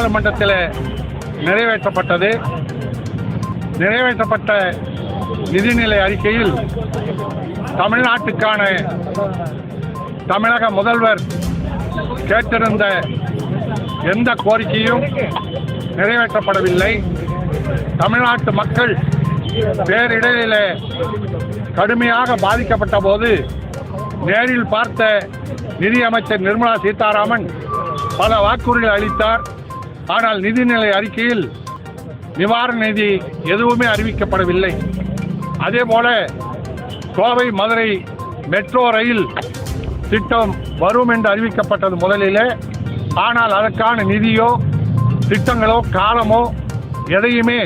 நாடாளுமன்றத்தில் நிறைவேற்றப்பட்டது. நிறைவேற்றப்பட்ட நிதிநிலை அறிக்கையில் தமிழ்நாட்டுக்கான தமிழக முதல்வர் கேட்டிருந்த எந்த கோரிக்கையும் நிறைவேற்றப்படவில்லை. தமிழ்நாட்டு மக்கள் பேரிடையில கடுமையாக பாதிக்கப்பட்ட போது நேரில் பார்த்த நிதியமைச்சர் நிர்மலா சீதாராமன் பல வாக்குறுதிகள் அளித்தார். ஆனால் நிதிநிலை அறிக்கையில் நிவாரண நிதி எதுவுமே அறிவிக்கப்படவில்லை. அதே போல கோவை மதுரை மெட்ரோ ரயில் திட்டம் வரும் என்று அறிவிக்கப்பட்டது முதலிலே. ஆனால் அதற்கான நிதியோ திட்டங்களோ காலமோ எதையுமே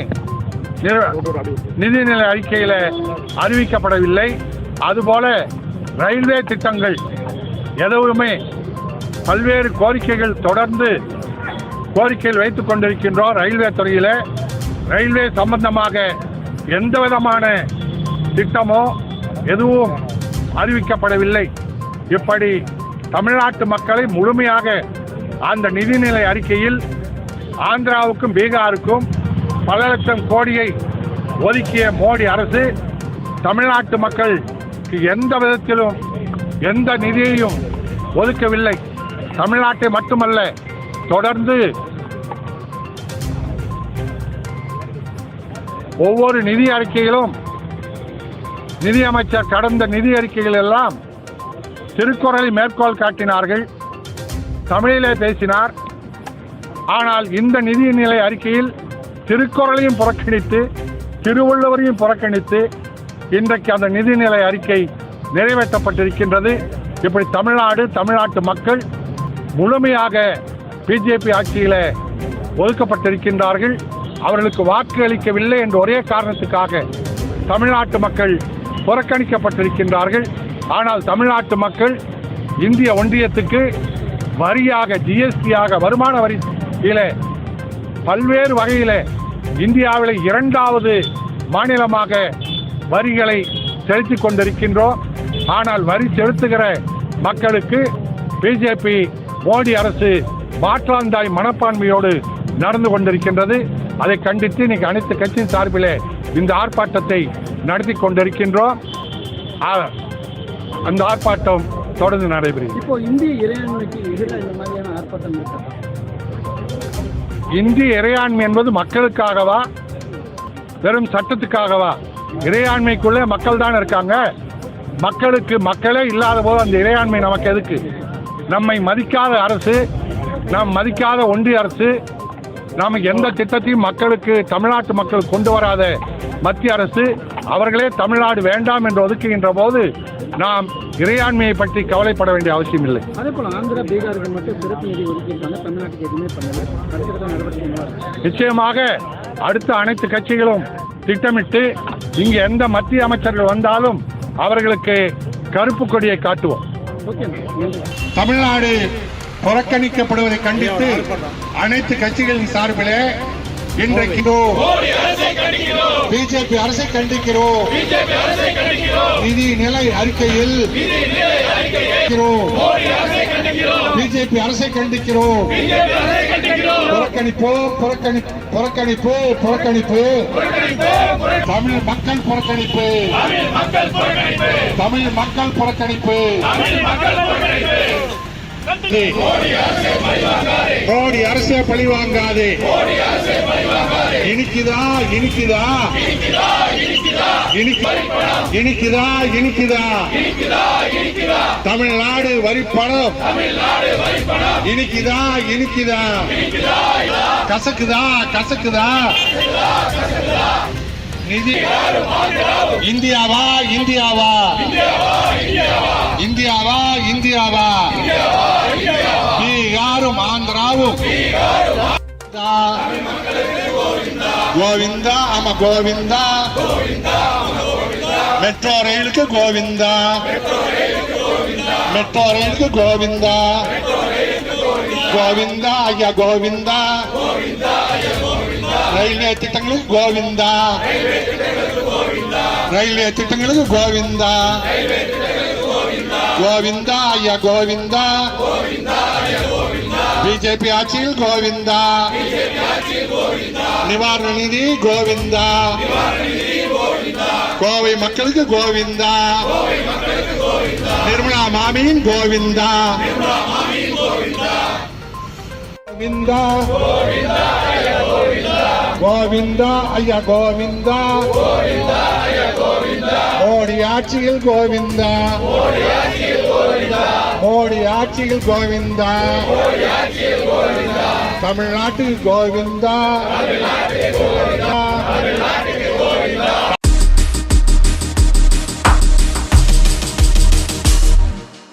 நிதிநிலை அறிக்கையில் அறிவிக்கப்படவில்லை. அதுபோல ரயில்வே திட்டங்கள் எதுவுமே பல்வேறு கோரிக்கைகள் தொடர்ந்து கோரிக்கையில் வைத்துக் கொண்டிருக்கின்றோம் ரயில்வே துறையில். ரயில்வே சம்பந்தமாக எந்த விதமான திட்டமோ எதுவும் அறிவிக்கப்படவில்லை. இப்படி தமிழ்நாட்டு மக்களை முழுமையாக அந்த நிதிநிலை அறிக்கையில் ஆந்திராவுக்கும் பீகாருக்கும் பல லட்சம் கோடியை ஒதுக்கிய மோடி அரசு தமிழ்நாட்டு மக்களுக்கு எந்த விதத்திலும் எந்த நிதியையும் ஒதுக்கவில்லை. தமிழ்நாட்டை மட்டுமல்ல தொடர்ந்து ஒவ்வொரு நிதி அறிக்கையிலும் நிதியமைச்சர் கடந்த நிதி அறிக்கைகள் எல்லாம் திருக்குறளை மேற்கோள் காட்டினார்கள். தமிழிலே பேசினார். ஆனால் இந்த நிதிநிலை அறிக்கையில் திருக்குறளையும் புறக்கணித்து திருவள்ளுவரையும் புறக்கணித்து இன்றைக்கு அந்த நிதிநிலை அறிக்கை நிறைவேற்றப்பட்டிருக்கின்றது. இப்படி தமிழ்நாடு தமிழ்நாட்டு மக்கள் முழுமையாக பிஜேபி ஆட்சியில் ஒதுக்கப்பட்டிருக்கின்றார்கள். அவர்களுக்கு வாக்கு அளிக்கவில்லை என்ற ஒரே காரணத்துக்காக தமிழ்நாட்டு மக்கள் புறக்கணிக்கப்பட்டிருக்கின்றார்கள். ஆனால் தமிழ்நாட்டு மக்கள் இந்திய ஒன்றியத்துக்கு வரியாக ஜிஎஸ்டியாக வருமான வரியில பல்வேறு வகையில் இந்தியாவில் இரண்டாவது மாநிலமாக வரிகளை செலுத்தி கொண்டிருக்கின்றோம். ஆனால் வரி செலுத்துகிற மக்களுக்கு பிஜேபி மோடி அரசு மாற்றாந்தாய் மனப்பான்மையோடு நடந்து கொண்டிருக்கின்றது. அதை கண்டித்து இன்னைக்கு அனைத்து கட்சியின் சார்பிலே இந்த ஆர்ப்பாட்டத்தை நடத்தி கொண்டிருக்கின்றோம். அந்த ஆர்ப்பாட்டம் தொடர்ந்து நடைபெறுகிறது. இப்போ இந்திய இறையாண்மைக்கு எதிராக இந்த மாதிரியான ஆர்ப்பாட்டம் இந்திய இறையாண்மை என்பது மக்களுக்காகவா? வெறும் சட்டத்துக்காகவா? இறையாண்மைக்குள்ளே மக்கள் தான் இருக்காங்க. மக்களுக்கு மக்களே இல்லாத போது அந்த இறையாண்மை நமக்கு எதுக்கு? நம்மை மதிக்காத அரசு நாம் மதிக்காத ஒன்றிய அரசு நாம் எந்த திட்டத்தையும் மக்களுக்கு தமிழ்நாட்டு மக்கள் கொண்டு வராத மத்திய அரசு அவர்களே தமிழ்நாடு வேண்டாம் என்று ஒதுக்குகின்ற போது நாம் இறையாண்மையை பற்றி கவலைப்பட வேண்டிய அவசியம் இல்லை? நிச்சயமாக அடுத்த அனைத்து கட்சிகளும் திட்டமிட்டு இங்கு எந்த மத்திய அமைச்சர்கள் வந்தாலும் அவர்களுக்கு கருப்பு கொடியை காட்டுவோம். தமிழ்நாடு புறக்கணிக்கப்படுவதை கண்டித்து அனைத்து கட்சிகளின் சார்பிலே இன்றைக்கு பிஜேபி அரசை கண்டிக்கிறோம். நிதி நிலை அறிக்கையில் பிஜேபி அரசை கண்டிக்கிறோம். புறக்கணிப்பு புறக்கணி புறக்கணிப்பு புறக்கணிப்பு. தமிழ் மக்கள் புறக்கணிப்பு. தமிழ் மக்கள் புறக்கணிப்பு. மோடி அரசே பழி வாங்காதே இனிக்குதா இனிக்குதா. இனிக்கு- இனிக்குதா இனிக்குதா. தமிழ்நாடு வரிப்பணம். இனிக்குதா இனிக்குதா. கசக்குதா கசக்குதா. நிதி இந்தியாவா இந்தியாவா. இந்தியாவா இந்தியாவா. கோவிந்தா ஆமா கோவிந்தா மெட்ரோ ரயிலுக்கு கோவிந்தா மெட்ரோ ரயிலுக்கு கோவிந்தா கோவிந்தா ஐயா கோவிந்தா ரயில்வே திட்டங்களுக்கு கோவிந்தா ரயில்வே திட்டங்களுக்கு கோவிந்தா கோவிந்தா ஐயா கோவிந்தா பிஜேபி ஆட்சியில் கோவிந்தா. நிவாரண நிதி கோவிந்தா. கோவை மக்களுக்கு கோவிந்தா. நிர்மலா மாமியின் கோவிந்தா. கோவிந்தா. கோவிந்தா ஐயா கோவிந்தா. மோடி ஆட்சியில் கோவிந்தா. மோடி ஆட்சியில் கோவிந்தா. தமிழ்நாட்டில் கோவிந்தா.